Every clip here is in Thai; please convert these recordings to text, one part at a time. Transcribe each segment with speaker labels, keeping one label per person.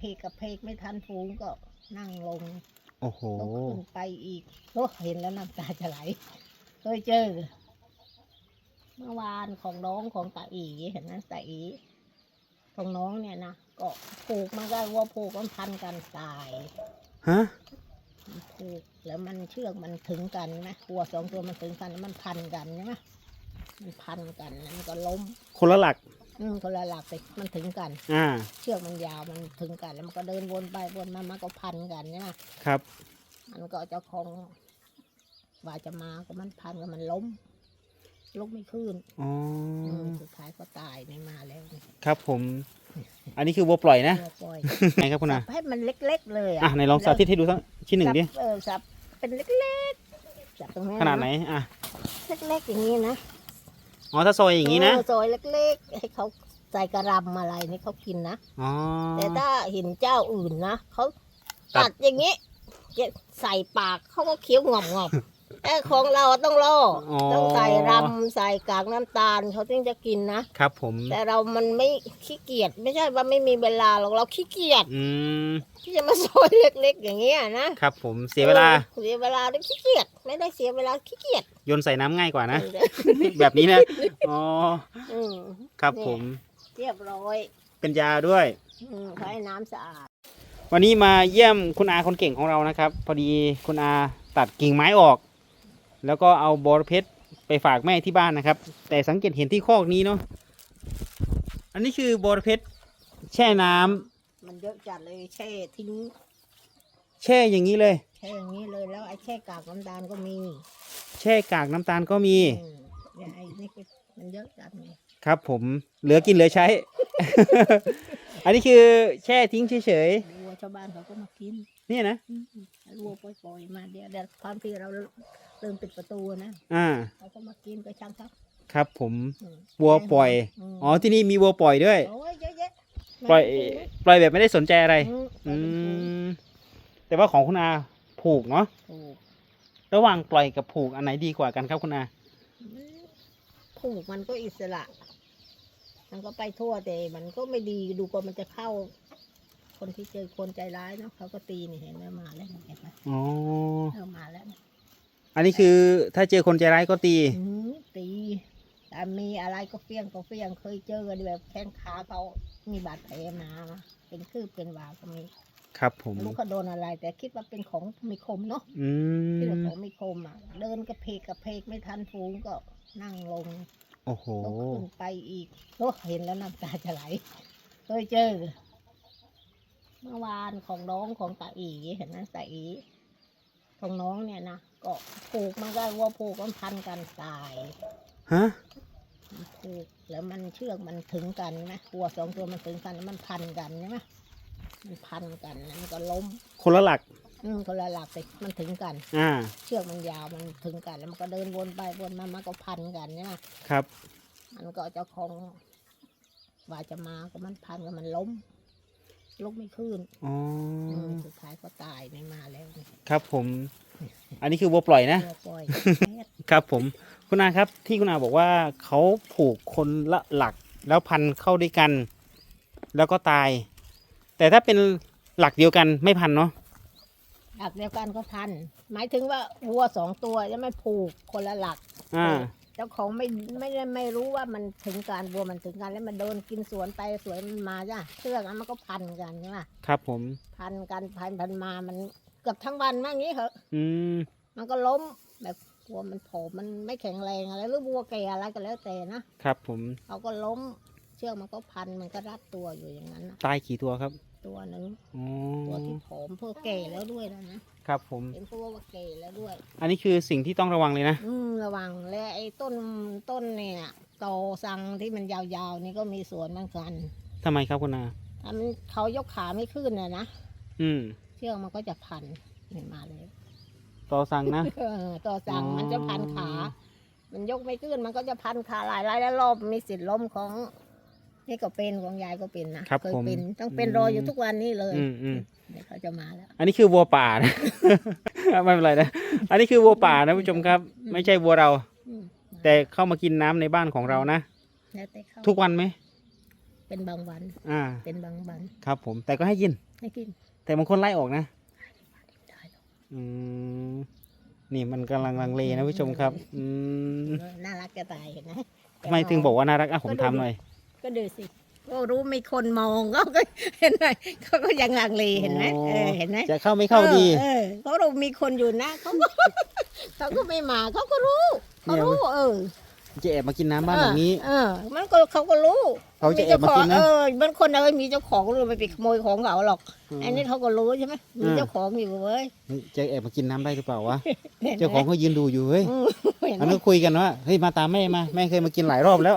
Speaker 1: เพกกับเพกไม่ทันฟูงก็นั่งลง
Speaker 2: โอ้โห
Speaker 1: ก็ขึ้นไปอีกโอ้เห็นแล้วน้ำตาจะไหลเคยเจอ เมื่อวานของน้องของตาอีเห็นไหมตาอีของน้องเนี่ยนะก็ผูกมันก็วัวผูกมันพันกันตาย
Speaker 2: ฮะ
Speaker 1: มันผูกแล้วมันเชือกมันถึงกันใช่ไหมวัวสองตัวมันถึงกันแล้วมันพันกันใช่ไหมมันพันกันแล้วมันก็ล้ม
Speaker 2: คนละหลัก
Speaker 1: อืมคนละหลักไปมันถึงกัน
Speaker 2: อ่า
Speaker 1: เชือกมันยาวมันถึงกันแล้วมันก็เดินวนไปวนมามันก็พันกันใช่ไหม
Speaker 2: ครับ
Speaker 1: มันก็เจ้าของว่าจะมาก็มันพันกันมันล้มลุกไม่ขึ้น
Speaker 2: อ๋อ
Speaker 1: อืมสุดท้ายก็ตายไม่มาแล้วเนี่ย
Speaker 2: ครับผม อันนี้คือวัวปล่อยนะ
Speaker 1: ตัวปล่อย
Speaker 2: ไหนครับคุณอา
Speaker 1: สับให้มันเล็ก ๆ เลย
Speaker 2: อะ
Speaker 1: อะ
Speaker 2: ไหนลองสาธิตให้ดูสักชิ้นหนึ่งดิ
Speaker 1: สับเออสับเป็นเล็กๆสับตรงนี้
Speaker 2: ขนาดไหนอะ
Speaker 1: เล็กๆอย่างนี้นะ
Speaker 2: อ๋อถ้าซอยอย่างนี้นะ
Speaker 1: เออซอยเล็กๆ ให้เขาใส่กระรำอะไรนี่เขากินนะ
Speaker 2: อ๋อ
Speaker 1: แต่ถ้าเห็นเจ้าอื่นนะเขา
Speaker 2: ตัด
Speaker 1: ตัดอย่างนี้ ใส่ปากเขาก็เคี้ยวงอบๆ แต่ของเราต้องล่ออ
Speaker 2: อ
Speaker 1: ต้องใส่รำใส่กากน้ำตาลเขาถึงจะกินนะ
Speaker 2: ครับผม
Speaker 1: แต่เรามันไม่ขี้เกียจไม่ใช่ว่าไม่มีเวลาหรอกเราขี้เกียจ
Speaker 2: อืม
Speaker 1: ที่จะมาซอยเล็กๆ อย่างเงี้ยนะครับ
Speaker 2: ผม เสียเวลา
Speaker 1: ออเสียเวลาด้วยขี้เกียจไม่ได้เสียเวลาขี้เกียจ
Speaker 2: โยนใส่น้ำง่ายกว่านะ แบบนี้นะ อ๋อ
Speaker 1: อืม
Speaker 2: ครับ
Speaker 1: เนี่ย
Speaker 2: ผม
Speaker 1: เรียบร้อย
Speaker 2: เป็นยาด้วย
Speaker 1: อืมให้น้ำสะอาด
Speaker 2: วันนี้มาเยี่ยมคุณอาคนเก่งของเรานะครับ พอดีคุณอาตัดกิ่งไม้ออก แล้วก็เอาบอระเพ็ดไปฝากแม่ที่บ้านนะครับ แต่สังเกตเห็นที่คอกนี้เนาะอันนี้คือบอระเพ็ดแช่น้ำ
Speaker 1: มันเยอะจัดเลยแช่ทิ้ง
Speaker 2: แช่อย่างนี้เลย
Speaker 1: แช่อย่างนี้เลยแล้วไอ้แช่กากน้ำตาลก็มี
Speaker 2: แช่กากน้ำตาลก็มี
Speaker 1: อืมเนี่ยไอ้นี่ก็มันเยอะจัดไง
Speaker 2: ครับผมเหลือกินเหลือใช้ อันนี้คือแช่ทิ้งเฉย
Speaker 1: วัวชาวบ้านเขาก็มากิน
Speaker 2: ๆเนี่ยนะ
Speaker 1: อืมวัวปล่อยๆมาเดี๋ยวเดี๋ยวความที่เรา เริ่มปิดประตูนะ
Speaker 2: อ่า
Speaker 1: เขาก็มากินก็ช่างครับ
Speaker 2: ครับผม
Speaker 1: อืม
Speaker 2: วัวปล่อย
Speaker 1: ม
Speaker 2: อ๋อที่นี่มีวัวปล่อยด้วย
Speaker 1: โอ้ยเยอะแยะ
Speaker 2: ปล่อย ปล่อยแบบไม่ได้สนใจอะไร
Speaker 1: อืม
Speaker 2: อืมแต่ว่าของคุณอาผูกเนาะ
Speaker 1: ถูก
Speaker 2: ระหว่างปล่อยกับผูกอันไหนดีกว่ากันครับคุณอา
Speaker 1: มันผูกมันก็อิสระ มันก็ไปทั่วแต่มันก็ไม่ดีดูกว่ามันจะเข้า คนที่เจอคนใจร้ายเนาะเขาก็ตีนี่เห็นไหมมาแล้วเห็นไหม
Speaker 2: อ๋อ
Speaker 1: เริ่มมาแล้วเนี่ย
Speaker 2: อันนี้คือถ้าเจอคนใจร้ายก็ตี
Speaker 1: อืมตีแต่มีอะไรก็เฟี้ยงก็เฟี้ยงเคยเจอกันแบบแข้งขาเขามีบาดแผลมา เป็นคืบเป็นวาก็มี
Speaker 2: ครับผม
Speaker 1: ไม่รู้เขาโดนอะไร แต่คิดว่าเป็นของมีคมเนาะ
Speaker 2: อื
Speaker 1: คิดว่าม ของมีคมอะ เดินกระเพกกระเพกไม่ทันฟูงก็นั่งลง
Speaker 2: โอ้โห
Speaker 1: ก็ขึ้นไปอีกโอ้เห็นแล้วน้ำตาจะไหลเคยเจอ เมื่อวานของน้องของตาอีเห็นไหมตาอี ของน้องเนี่ยนะ ก็ผูกมันก็วัวผูกมันพันกันตาย
Speaker 2: ฮะ
Speaker 1: มันผูกแล้วมันเชือกมันถึงกันใช่ไหมวัวสองตัวมันถึงกันแล้วมันพันกันใช่ไหมมันพันกันแล้วมันก็ล้ม
Speaker 2: คนละหลัก
Speaker 1: อืมคนละหลักแต่มันถึงกัน
Speaker 2: อ่า
Speaker 1: เชือกมันยาวมันถึงกัน แล้วมันก็เดินวนไปวนมามันก็พันกันใช่ไหม
Speaker 2: ครับ
Speaker 1: มันก็เจ้าของว่าจะมาก็มันพันกันมันล้ม ลุกไม่ขึ้น
Speaker 2: อ๋อ
Speaker 1: อืมสุดท้ายก็ตายไม่มาแล้วเนี่ย
Speaker 2: ครับผม อันนี้คือวัวปล่อยนะ
Speaker 1: ตัวปล่อย
Speaker 2: ครับผมคุณอาครับที่คุณอาบอกว่าเขาผูกคนละหลักแล้วพันเข้าด้วยกัน แล้วก็ตาย แต่ถ้าเป็นหลักเดียวกันไม่พันเนาะ
Speaker 1: หลักเดียวกันก็พัน หมายถึงว่าวัวสองตัวจะไม่ผูกคนละหลัก
Speaker 2: อ่า
Speaker 1: เจ้าของไม่ไม่ได้ไม่รู้ว่ามันถึงการวัวมันถึงกันแล้วมันโดนกินสวนไปสวนมันมาจ้ะเชือกนั้นมันก็พันกันใช่ไหม
Speaker 2: ครับผม
Speaker 1: พันกันพันพันมามันเกือบทั้งวันว่างี้เหอะ
Speaker 2: อืม
Speaker 1: มันก็ล้มแบบวัวมันผอมมันไม่แข็งแรงอะไรหรือวัวแก่อะไรก็แล้วแต่นะครับ
Speaker 2: ผม
Speaker 1: เขาก็ล้ม เชือกมันก็พันมันก็รัดตัวอยู่อย่างนั้นนะ
Speaker 2: ตายกี่ตัวครับ
Speaker 1: ตัวหนึ่ง
Speaker 2: อ๋อ
Speaker 1: ตัวที่ผอมเพื่อแก่แล้วด้วยนะนะ ครับ
Speaker 2: ผม
Speaker 1: เป็นเพราะว่าแก่แล้วด้วย
Speaker 2: อันนี้คือสิ่งที่ต้องระวังเลยนะ
Speaker 1: อืมระวังและไอ้ต้นต้นเนี่ยโตสังที่มันยาวๆนี่ก็มีสวนเหมือนกัน
Speaker 2: ทำไมครับคุณอา
Speaker 1: ถ้ามันเขายกขาไม่ขึ้นน่ะนะ
Speaker 2: อืม
Speaker 1: เชือกมันก็จะพันนี่มาเลย
Speaker 2: ต่อสั่งนะ
Speaker 1: เออต่อสั่ง
Speaker 2: อ๋อ
Speaker 1: มันจะพันขา มันยกไม่ขึ้นมันก็จะพันขาหลายหลายรอบมีสิทธิ์ล้มของ นี่ก็เป็นของยายก็เป็นนะครับเคย
Speaker 2: ผม
Speaker 1: เป็นต้องเป็นรออยู่ทุกวันนี้เลย
Speaker 2: อืมอืม
Speaker 1: เดี๋ยวเขาจะมาแล้ว
Speaker 2: อันนี้คือวัวป่านะ ไม่เป็นไรนะ อันนี้คือวัวป่านะผู้ชมครับ ไม่ใช่วัวเรา
Speaker 1: อืม
Speaker 2: แต่เข้ามากินน้ำในบ้านของเรานะ
Speaker 1: แล้วแต่เขา
Speaker 2: ทุกวันไหม
Speaker 1: เป็นบางวัน
Speaker 2: อ่า
Speaker 1: เป็นบางวัน
Speaker 2: ครับผม แต่ก็ให้กิน
Speaker 1: ไม่กิน
Speaker 2: แต่บางคนไล่ออกนะ
Speaker 1: ได้หรอก
Speaker 2: อืม นี่มันกำลังลังเลนะผู้ชมครับ อืม
Speaker 1: เออน่ารักจะตายเห็นไหม
Speaker 2: ทำไมถึงบอกว่าน่ารักอะผมทำหน่อย
Speaker 1: ก็ดูสิก็รู้มีคนมองก็ก็เห็นไหมเขาก็ยังลังเลเห็นไหม
Speaker 2: อ๋อ
Speaker 1: เออเห็นไหม
Speaker 2: จะเข้าไม่เข้าดี
Speaker 1: เออเขารู้มีคนอยู่นะเขาก็เขาก็ไม่มาเขาก็รู้เขารู้เออ
Speaker 2: จะแอบมากินน้ำบ้านหลังนี้
Speaker 1: เออ มันก็เขาก็รู้
Speaker 2: เขาจะแอบมากินนะ
Speaker 1: เออมันคนเราไม่มีเจ้าของรู้ไปไปขโมยของเขาหรอก อันนี้เขาก็รู้ใช่ไหมมี
Speaker 2: อ่า
Speaker 1: เจ้าของอยู่เว้ย
Speaker 2: เฮ้ยจะแอบมากินน้ำได้หรือเปล่าวะ
Speaker 1: ห็นไหม
Speaker 2: เจ้าของเขายืนดูอยู่เฮ้ย
Speaker 1: อืมเห็นไห
Speaker 2: อัน
Speaker 1: ม
Speaker 2: นั้นคุยกันว่าเฮ้ยมาตามแม่มาแม่เคยมากินหลายรอบแล้ว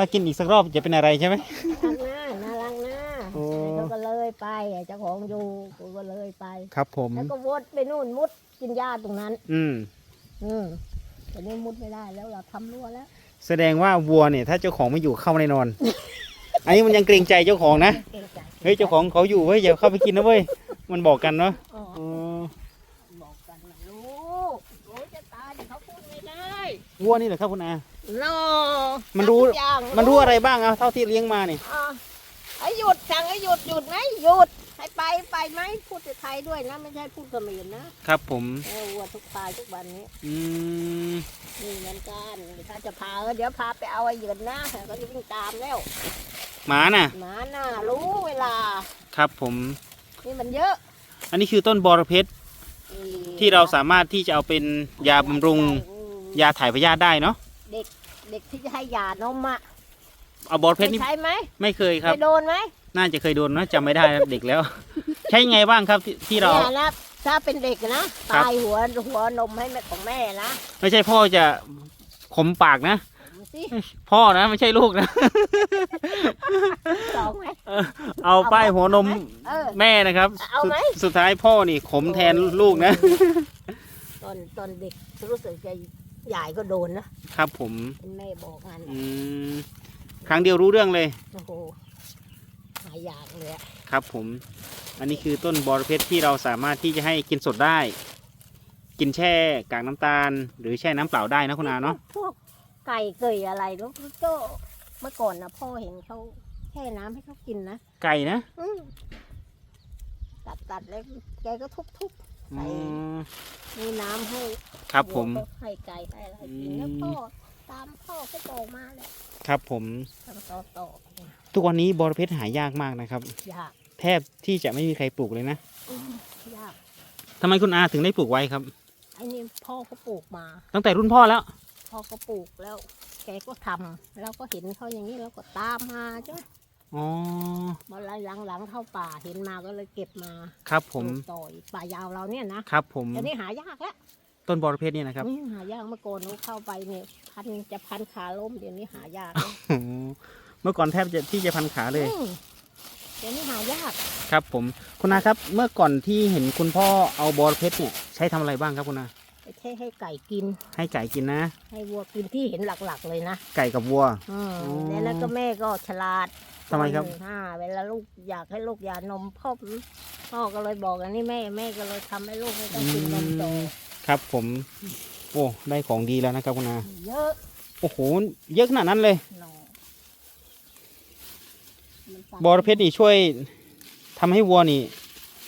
Speaker 2: ถ้ากินอีกสักรอบจะเป็นอะไรใช่ไหม
Speaker 1: น่ารักนะน่ารักนะ
Speaker 2: โอ้
Speaker 1: เขาก็เลยไปเจ้าของอยู่กูก็เลยไป
Speaker 2: ครับผม
Speaker 1: แล้วก็วดไปนู่นมุดกินหญ้าตรงนั้น
Speaker 2: อืม
Speaker 1: อืมแต่นี่มุดไม่ได้แล้วเราทำรั้วแล้ว
Speaker 2: แสดงว่าวัวเนี่ย ถ้าเจ้าของไม่อยู่เข้าไม่ได้นอน อันนี้มันยังเกรงใจเจ้าของนะ
Speaker 1: เกรงใจ
Speaker 2: เฮ้ยเจ้าของเขาอยู่เว้ยอย่าเข้าไปกินนะเว้ย มันบอกกันเนาะ
Speaker 1: อ๋อ
Speaker 2: อ๋อ
Speaker 1: บอกกันนะลูกรู้จะตายแต่เขาพูดไม่ได้
Speaker 2: วัวนี่เหรอครับคุณอา
Speaker 1: นอ
Speaker 2: มันรู้
Speaker 1: ทุกอย่าง
Speaker 2: มันรู้อะไรบ้างเอาเท่าที่เลี้ยงมาเนี่ย
Speaker 1: อะให้หยุดสั่งให้หยุดหยุดไหมหยุดให้ไปไปไหมพูดไทยด้วยนะ ไม่ใช่พูดเขมรนะครับ
Speaker 2: ผม
Speaker 1: เออวัวทุกตายทุกวันนี้
Speaker 2: อืม
Speaker 1: นี่เหมือนกันถ้าจะพาเออเดี๋ยวพาไปเอาไอ้เหยือนนะก็จะวิ่งตามแล้ว
Speaker 2: หมาน่ะ
Speaker 1: หมาหน้ารู้เวลา
Speaker 2: ครับผม
Speaker 1: นี่มันเยอะ
Speaker 2: อันนี้คือต้นบอระเพ็ด
Speaker 1: นี่
Speaker 2: ที่เราสามารถที่จะเอาเป็นยาบำรุง
Speaker 1: อืม
Speaker 2: ยาถ่ายพยาธิได้เนาะ
Speaker 1: เด็ก เด็กที่จะให้ยานมอะ
Speaker 2: เอาบอระเพ็ดนี่
Speaker 1: ใช้ไหม
Speaker 2: ไม่เคยครับ
Speaker 1: ไปโดนไหม
Speaker 2: น่าจะเคยโดนนะจำไม่ได้ครับเด็กแล้ว ใช้ไงบ้างครับที่ที่เรา
Speaker 1: เนี่ยนะถ้าเป็นเด็กนะครับตายหัวหัวนมให้แม่ของแม่นะ
Speaker 2: ไม่ใช่พ่อจะขมปากนะ
Speaker 1: ดูสิ
Speaker 2: พ่อนะไม่ใช่ลูกนะ
Speaker 1: สองไหม
Speaker 2: เอาป้ายหัวนม
Speaker 1: เออ
Speaker 2: แม่นะครับ
Speaker 1: เอาไหม
Speaker 2: สุดสุดท้ายพ่อนี่ขมแทนลูกนะ
Speaker 1: ตอนตอนเด็กรู้สึกจะ ใหญ่ก็โดนนะครับ
Speaker 2: ผม
Speaker 1: เป็นแม่บอกงั้น
Speaker 2: อืมครั้งเดียวรู้เรื่องเลย
Speaker 1: โอ้โหหายอยากเลยอะ
Speaker 2: ครับผม อันนี้คือต้นบอระเพ็ดที่เราสามารถที่จะให้กินสดได้ กินแช่กากน้ำตาล หรือแช่น้ำเปล่าได้นะคุณอาเนาะ
Speaker 1: พวกไก่เกยอะไรก็ก็เมื่อก่อนนะพ่อเห็นเขาแช่น้ำให้เขากินนะ
Speaker 2: ไก่นะ
Speaker 1: อืมตัดตัดแล้วแกก็ทุบทุบ
Speaker 2: อื
Speaker 1: ใส่
Speaker 2: ม
Speaker 1: มีน้ำให้
Speaker 2: ครับผม
Speaker 1: วัวก็ให้ไก่ให้อะไรกิน
Speaker 2: อืม
Speaker 1: แล้วพ่อตามพ่อก็โตมาแล้ว
Speaker 2: ครับผม
Speaker 1: ทำโตโต
Speaker 2: ทุกวันนี้บอระเพ็ดหายากมากนะครับ
Speaker 1: ยาก
Speaker 2: แทบที่จะไม่มีใครปลูกเลยนะ
Speaker 1: อืมยาก
Speaker 2: ทำไมคุณอาถึงได้ปลูกไว้ครับ
Speaker 1: ไอ้นี่พ่อเขาปลูกมา
Speaker 2: ตั้งแต่รุ่นพ่อแล้ว
Speaker 1: พ่อก็ปลูกแล้ว แกก็ทำแล้วก็เห็นเขาอย่างนี้แล้วก็ตามมาใช่ไหม
Speaker 2: อ๋อ
Speaker 1: มาหลังๆเข้าป่าเห็นมาก็เลยเก็บมา
Speaker 2: ครับผม
Speaker 1: ปลูกต่ออีกป่ายาวเราเนี่ยนะครับ
Speaker 2: ผม
Speaker 1: แต่นี่หายากแล้ว
Speaker 2: ต้นบอระเพ็ดเนี่ยนะครับ
Speaker 1: อืมหายากเมื่อก่อนเราเข้าไปเนี่ยพันจะพันขาล้มเดี๋ยวนี้หายากแล้ว
Speaker 2: โอ้โหเมื่อก่อนแทบจะที่จะพันขาเลย
Speaker 1: อืมเดี๋ยวนี้หายาก
Speaker 2: ครับผม คุณอาครับ เมื่อก่อนที่เห็นคุณพ่อเอาบอระเพ็ดเนี่ยใช้ทำอะไรบ้างครับคุณอา
Speaker 1: ไปแค่ให้ไก่กิน
Speaker 2: ให้ไก่กินนะ
Speaker 1: ให้วัวกินที่เห็นหลักๆเลยนะ
Speaker 2: ไก่กับวัว
Speaker 1: อืม
Speaker 2: อ๋อ
Speaker 1: แล้วแล้วก็แม่ก็ฉลาด
Speaker 2: ทำไมครับ
Speaker 1: หนึ่งห้าเวลาลูกอยากให้ลูกยานมพ่อพ่อก็เลยบอกอันนี้แม่แม่ก็เลยทำให้ลูกไม่ต้องกินนมโต
Speaker 2: ครับผม โอ้ได้ของดีแล้วนะครับคุณอา
Speaker 1: เยอะ
Speaker 2: โอ้โหเยอะขนาดนั้นเลย
Speaker 1: หนอมันสั่ง
Speaker 2: บอระเพ็ดนี่ช่วยทำให้วัวนี่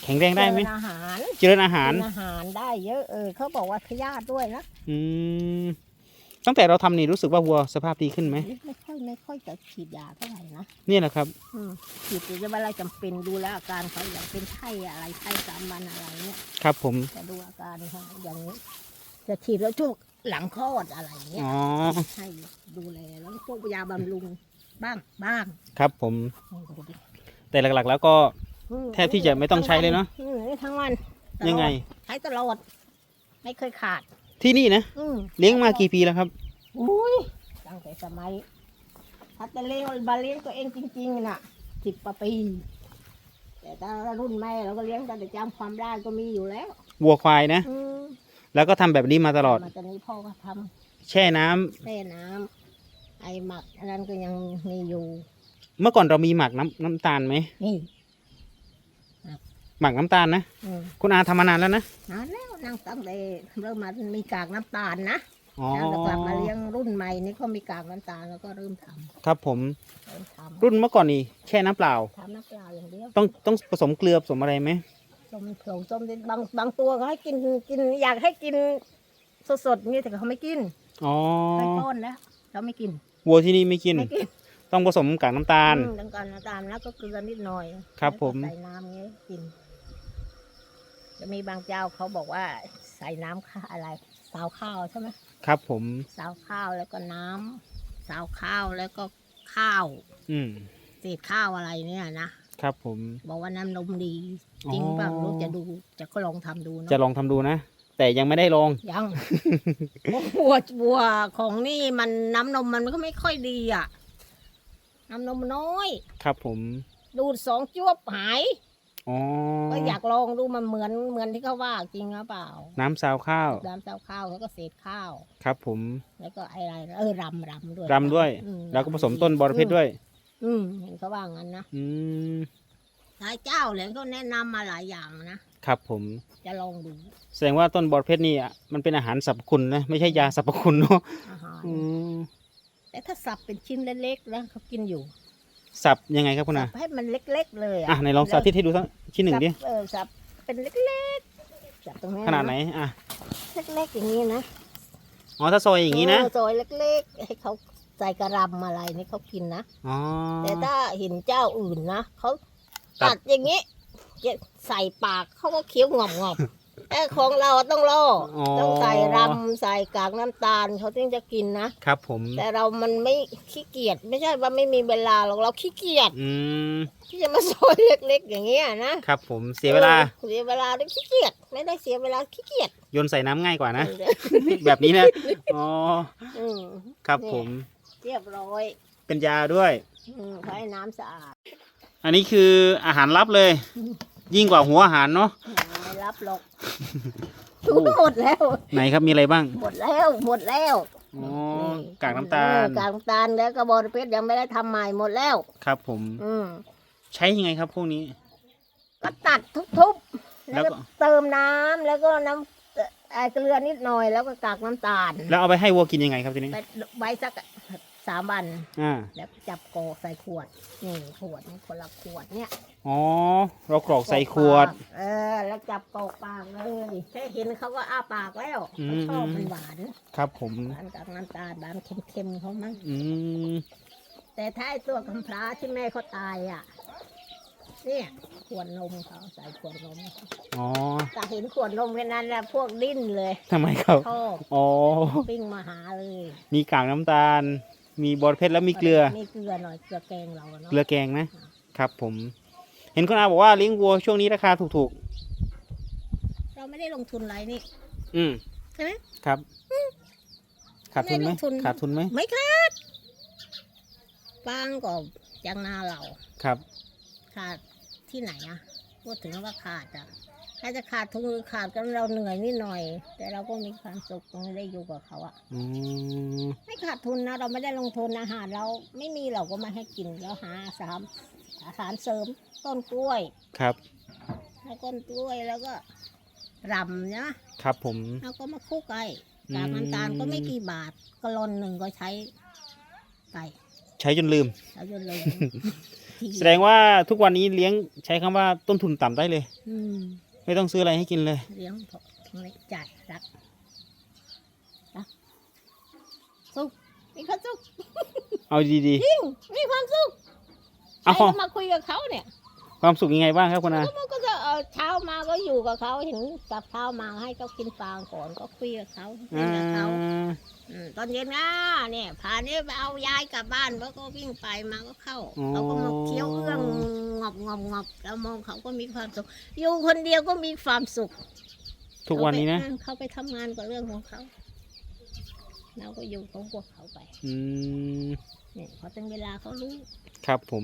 Speaker 2: แข็งแรงได้ไหม
Speaker 1: เจริญอาหาร
Speaker 2: เจริญอาหาร
Speaker 1: กินอาหารได้เยอะเออเขาบอกว่าพยาธิด้วยนะ
Speaker 2: อืม ตั้งแต่เราทำนี่รู้สึกว่าวัวสภาพดีขึ้นไหม
Speaker 1: ไม่ค่อยไม่ค่อยจะฉีดยาเท่าไหร่นะ
Speaker 2: เนี่ยแหละครับ
Speaker 1: อืมฉีดจะเวลาจำเป็นดูแลอาการเขาอย่างเป็นไข้อะไรไข้สามวันอะไรเนี่ย
Speaker 2: ครับ ผม
Speaker 1: จะดูอาการเขาอย่างนี้ จะฉีดแล้วช่วงหลังคลอดอะไรเงี้ย
Speaker 2: อ๋อ
Speaker 1: ให้ดูแลแล้วพวกยาบำรุงบ้างบ้าง
Speaker 2: ครับผม
Speaker 1: อืมดูดิ
Speaker 2: แต่หลักๆ แล้วก็
Speaker 1: อืม
Speaker 2: แทบที่จะไม่ต้องใช้เลยเนอะ
Speaker 1: อืมทั้งวันตลอด
Speaker 2: ยังไง
Speaker 1: ใช้ตลอด ไม่เคยขาด
Speaker 2: ที่นี่นะ
Speaker 1: อืม
Speaker 2: เลี้ยงมากี่ปีแล้วครับ
Speaker 1: อุ้ยตั้งแต่สมัยถ้าจะเลี้ยงบาเลี้ยงตัวเองจริงๆน่ะสิบกว่าปี แต่ถ้ารุ่นแม่เราก็เลี้ยงตั้งแต่จำความได้ก็มีอยู่แล้ว
Speaker 2: วัวควายนะ
Speaker 1: อืม
Speaker 2: แล้วก็ทำแบบนี้มาตลอด
Speaker 1: มาตอนนี้พ่อก็ท
Speaker 2: แช่น้ำำ
Speaker 1: แช่น้ำไอหมักอันนั้นก็ยังมีอยู่
Speaker 2: เมื่อก่อนเรามีหมักน้ำน้ำตาลไหม
Speaker 1: นี่
Speaker 2: หมักน้ำตาลนะ
Speaker 1: อืม
Speaker 2: คุณอาทำมานานแล้วนะ
Speaker 1: นานแล้วนั่งตั้งแต่เริ่มมามีกากน้ำตาลนะ
Speaker 2: อ๋อ
Speaker 1: แล้วเรากลับมาเลี้ยงรุ่นใหม่นี่เขามีกากน้ำตาลแล้วก็เริ่มท
Speaker 2: ครับผมำ
Speaker 1: เริ่มท
Speaker 2: รุ่นเมื่อก่อนนี่แช่น้ำเปล่าำ
Speaker 1: ทำน้ำเปล่าอย่างเดียว
Speaker 2: ต้องต้องผสมเกลือผสมอะไรไหม
Speaker 1: ส้มผงส้มนิดบางบางตัวเขาให้กินกินอยากให้กินสดๆนี่แต่เขาไม่กิน
Speaker 2: อ๋อ
Speaker 1: ให้ต้นแล้วเขาไม่กิน
Speaker 2: วัวที่นี่ไม่กิน
Speaker 1: ไม่กิน
Speaker 2: ต้องผสมกากน้ำตาล
Speaker 1: อืมต้องการน้ำตาลแล้วก็เกลือนิดหน่อย
Speaker 2: ครับ
Speaker 1: แล้วก็
Speaker 2: ผม
Speaker 1: ใส่น้ำเงี้ยกิน จะมีบางเจ้าเขาบอกว่าใส่น้ำข้าวอะไร สาวข้าวใช่ไหม
Speaker 2: ครับผม
Speaker 1: สาวข้าวแล้วก็น้ำสาวข้าวแล้วก็ข้าว
Speaker 2: อืม
Speaker 1: เศษข้าวอะไรเนี่ยนะครับ
Speaker 2: ผม
Speaker 1: บอกว่าน้ำนมดี จริงเปล่า
Speaker 2: อ๋อ
Speaker 1: รู้จะดูจะก็ลองทำดูเนาะ
Speaker 2: จะลองทำดูนะ แต่ยังไม่ได้ลอง
Speaker 1: ยังวัววัวของนี่มันน้ำนมมันก็ไม่ค่อยดีอะ น้ำนมน้อย
Speaker 2: ครับผม
Speaker 1: ดูดสองจวบหาย
Speaker 2: อ๋อ
Speaker 1: ก็อยากลองดูมันเหมือนเหมือนที่เขาว่าจริงหรือเปล่า
Speaker 2: น้ำซาวข้าว
Speaker 1: น้ำเต้าข้าวแล้วก็เศษข้าว
Speaker 2: ครับผม
Speaker 1: แล้วก็อะไรนะเออรำรำด้วย
Speaker 2: รำด้วย
Speaker 1: อื
Speaker 2: แล้วก็ผสมต้นบอระเพ็ดด้วย
Speaker 1: อืมเห็นเขาว่างั้นนะ
Speaker 2: อืม
Speaker 1: หลายเจ้าเลยเขาแนะนำมาหลายอย่างนะครับ
Speaker 2: ผม
Speaker 1: จะลองดู
Speaker 2: แสดงว่าต้นบอระเพ็ดนี่อะมันเป็นอาหารสรรพคุณนะ ไม่ใช่ยาสรรพคุณเนาะ
Speaker 1: อาหาร
Speaker 2: อืม
Speaker 1: แต่ถ้าสับเป็นชิ้นเล็กๆนะเขากินอยู่
Speaker 2: สับยังไงครับคุณ
Speaker 1: สั
Speaker 2: อา
Speaker 1: บให้มันเล็ก ๆ เลย
Speaker 2: อะไหนลองสาธิตให้ดูสักชิ้นหนึ่งดิ
Speaker 1: สับเออสับเป็นเล็กๆสับตรงนี้
Speaker 2: ขนาดไหนอะ
Speaker 1: เล็กๆอย่างนี้นะ
Speaker 2: อ๋อถ้าซอยอย่างนี้นะ
Speaker 1: เซอยเล็กๆให้เขาใส่กระหลำอะไรนี่เขากินนะ
Speaker 2: อ๋อ
Speaker 1: แต่ถ้าเห็นเจ้าอื่นนะเขา
Speaker 2: ตัด
Speaker 1: ตัดอย่างนี้จะใส่ปากเขาก็เคี้ยวงอบงอบๆ แต่ของเราต้องล่ออ
Speaker 2: อ๋อ
Speaker 1: ต้องใส่รำใส่กากน้ำตาลเขาถึงจะกินนะ
Speaker 2: ครับผม
Speaker 1: แต่เรามันไม่ขี้เกียจไม่ใช่ว่าไม่มีเวลาหรอกเราขี้เกียจ
Speaker 2: อืม
Speaker 1: ที่จะมาซอยเล็ก ๆ อย่างเงี้ยนะครับ
Speaker 2: ผม เสียเวลา
Speaker 1: ออเสียเวลาด้วยขี้เกียจไม่ได้เสียเวลาขี้เกียจ
Speaker 2: โยนใส่น้ำง่ายกว่านะ แบบนี้นะ อ๋อ
Speaker 1: อืม
Speaker 2: ครับผม
Speaker 1: เรียบร้อย
Speaker 2: เป็นยาด้วย
Speaker 1: อืมเขาให้น้ำสะอาด
Speaker 2: อันนี้คืออาหารลับเลย ยิ่งกว่าหัวอาหารเนาะ
Speaker 1: ไม่ รับหรอก
Speaker 2: โอ้
Speaker 1: หมดแล้ว
Speaker 2: ไหนครับมีอะไรบ้าง
Speaker 1: หมดแล้วหมดแล้ว
Speaker 2: อ๋อ
Speaker 1: นี่
Speaker 2: กากน้ำตาล
Speaker 1: เออกากน้ำตาลแล้วก็บอระเพ็ดยังไม่ได้ทำใหม่หมดแล้ว
Speaker 2: ครับ ผม
Speaker 1: อืม
Speaker 2: ใช้ยังไงครับพวกนี้
Speaker 1: ก็ตัดทุบๆ
Speaker 2: แล้
Speaker 1: แล้ว
Speaker 2: วก็
Speaker 1: ก็เติมน้ำแล้วก็น้ำเอ่อไอ้เกลือนิดหน่อยแล้วก็กากน้ำตาล
Speaker 2: แล้วเอาไปให้วัวกินยังไงครับทีนี้
Speaker 1: ไปไว้สัก สามวัน
Speaker 2: อ่า
Speaker 1: แล้วจับกรอกใส่ขวดนี่ขวดนี่คนละขวดเนี่ย
Speaker 2: อ๋อ เรากรอกใส่ขวด
Speaker 1: กรอกปากเออ แล้วจับกรอกปากเลยแค่เห็นเขาก็อ้าปากแล้ว
Speaker 2: อืม
Speaker 1: เขาชอบมันหวาน
Speaker 2: ครับผม
Speaker 1: หวานกับน้ำตาลหวานเค็มๆเขามั้ง
Speaker 2: อืม
Speaker 1: แต่ถ้าไอ้ตัวกำพร้าที่แม่เขาตายอะ เนี่ยขวดนมเขาใส่ขวดนม
Speaker 2: อ๋อ
Speaker 1: แต่เห็นขวดนมแค่นั้นแหละพวกดิ้นเลย
Speaker 2: ทำไมครับ
Speaker 1: ชอบ
Speaker 2: อ๋อ
Speaker 1: ปิ้งมาหาเลย
Speaker 2: มีกากน้ำตาล มีบอระเพ็ดแล้วมีเกลือ
Speaker 1: มีเกลือหน่อยเกลือแกงเราอะเนาะ
Speaker 2: เกลือแกงนะ ครับผม เห็นคุณอาบอกว่าเลี้ยงวัวช่วงนี้ราคาถูก
Speaker 1: เราไม่ได้ลงทุนอะไรนี่
Speaker 2: ๆ อืม
Speaker 1: ใช่ไหม
Speaker 2: ครับ ขาดทุนไหม
Speaker 1: ไม่ลงทุน
Speaker 2: ขาดทุนไหม
Speaker 1: ไม่ขาดฟางก็ยังนาเรา
Speaker 2: ครับ
Speaker 1: ขาดที่ไหนอะพูดถึงว่าขาดอะ ถ้าจะขาดทุนหรือขาดก็เราเหนื่อยนิดหน่อย แต่เราก็มีความสุขไม่ได้อยู่กับเขาอะ
Speaker 2: อืม
Speaker 1: ไม่ขาดทุนนะ เราไม่ได้ลงทุนอาหารเราไม่มีเราก็ไม่ให้กินเราหาสามอาหารเสริมต้นกล้วย
Speaker 2: ครับ
Speaker 1: แล้วต้นกล้วยแล้วก็รำนะครับ
Speaker 2: ผม
Speaker 1: แล้วก็มาคลุกไก่
Speaker 2: อืม
Speaker 1: กากน้ำตาลก็ไม่กี่บาทกะลอนหนึ่งก็ใช้ไป
Speaker 2: ใช้จนลืม
Speaker 1: แล้วจนเลย
Speaker 2: แสดงว่าทุกวันนี้เลี้ยงใช้คำว่าต้นทุนต่ำได้เลย
Speaker 1: อืม
Speaker 2: ไม่ต้องซื้ออะไรให้กินเลย
Speaker 1: เลี้ยงพอทั้งเล็กจ่ายรักรักสุขมีความสุข
Speaker 2: เอาดี
Speaker 1: จริงมีความสุข
Speaker 2: ๆเอา
Speaker 1: ใครก็มาคุยกับเขาเนี่ย
Speaker 2: ความสุขยังไงบ้างครับคุณอา
Speaker 1: แล้วมันก็จะเออเช้ามาก็อยู่กับเขาเห็นกับข้าวมาให้เขากินฟางก่อนก็คุยกับเขาเล่นกับเขา
Speaker 2: อ่า
Speaker 1: อืมตอนเย็นนะเนี่ยพาเนี่ยไปเอายายกลับบ้านแล้วก็วิ่งไปมาก็เข้าเขาก็มาเคี้ยวเอื้องงอบงอบงอบแล้วมองเขาก็มีความสุขอยู่คนเดียวก็มีความสุข
Speaker 2: ทุกวันนี้นะ
Speaker 1: เขาไปเขาไปทำงานกับเรื่องของเขาเราก็อยู่ของพวกเขาไป
Speaker 2: อืม
Speaker 1: เนี่ยพอถึงเวลาเขารู้
Speaker 2: ครับผม